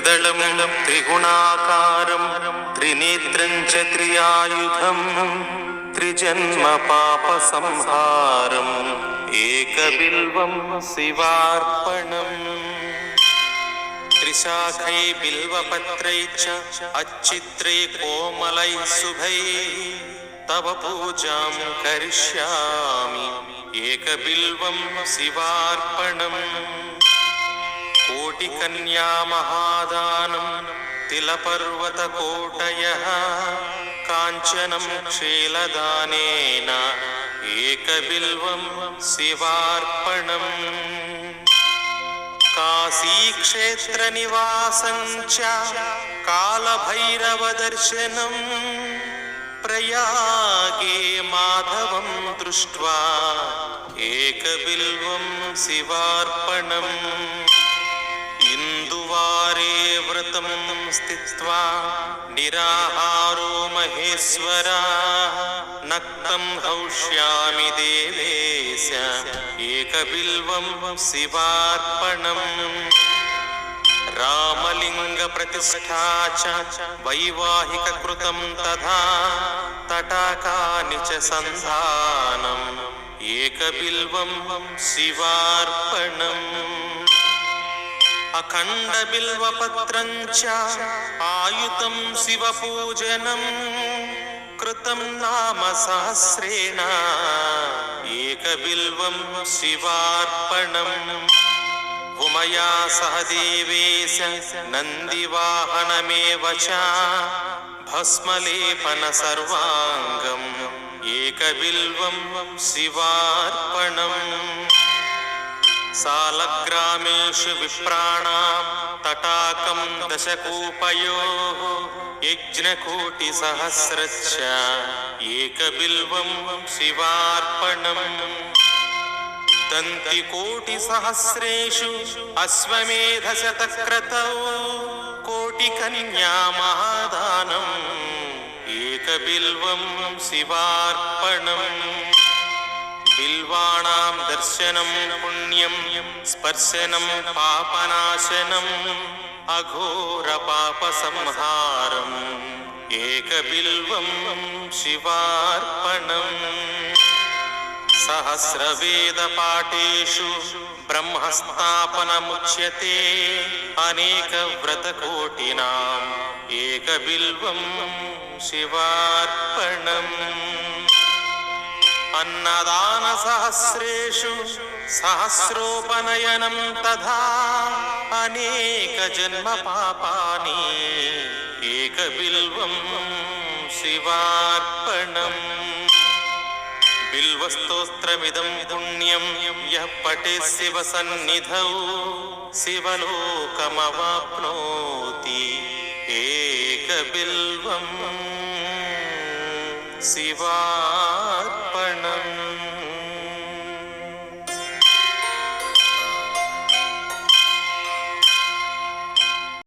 ത്രിദളം त्रिगुणाकारं ത്രിനേത്രം ച ത്രിയായുധം ത്രിജന്മ പാപസംഹാരം ഏകബിൽവം त्रिशाखै बिल्वपत्रै च अच्छित्रे कोमलैः शुभैः तव पूजां करिष्यामि एकबिल्वं शिवार्पणम् कोटिकन्या महादानं तिलपर्वतकोटयः काञ्चनं क्षीलदानेन एकबिल्वं शिवार्पणम् काशीक्षेत्रनिवासं च कालभैरवदर्शनम् प्रयागे माधवं दृष्ट्वा एकबिल्वं शिवार्पणम् इन्दुवारे व्रतं स्थित्वा निराहारो महेश्वरा नक्तं हौष्यामि देवेश एकबिल्वं शिवार्पणम् रामलिङ्गप्रतिष्ठा च वैवाहिककृतं तथा तटाकानि च सन्धानम् एकबिल्वं शिवार्पणम् అఖండ బిల్వపత్రం ఆయుతం శివ పూజనం కృతం నామ సహస్రేణ ఏకబిల్వం శివార్పణం. ఉమయా సహ దేవేశ నందివాహనమేవ చ భస్మలేపన సర్వాంగం. ఏకబిల్వం శివార్పణం. सालग्रामेषु विप्राणां तटाकं दशकूपयोः यज्ञकोटिसहस्रच्च एकबिल्वं शिवार्पणम् दन्तिकोटिसहस्रेषु अश्वमेधशतक्रतौ कोटिकन्या महादानम् एकबिल्वं शिवार्पणम् बिल्वाणां दर्शनं पुण्यं स्पर्शनं पापनाशनम् अघोरपापसंहारम् एकबिल्वं शिवार्पणम् सहस्रवेदपाठेषु ब्रह्मस्थापनमुच्यते अनेकव्रतकोटिनाम् एकबिल्वं शिवार्पणम् అన్నదాన సహస్రేషు సహస్రోపనయనం తథా అనేక జన్మ పాపాని ఏక బిల్వం శివార్పణం. బిల్వస్తోత్రమిదం పుణ్యం యః పటే శివ సన్నిధౌ శివలోకమవాప్నోతి ఏక బిల్వం శివార్పణం.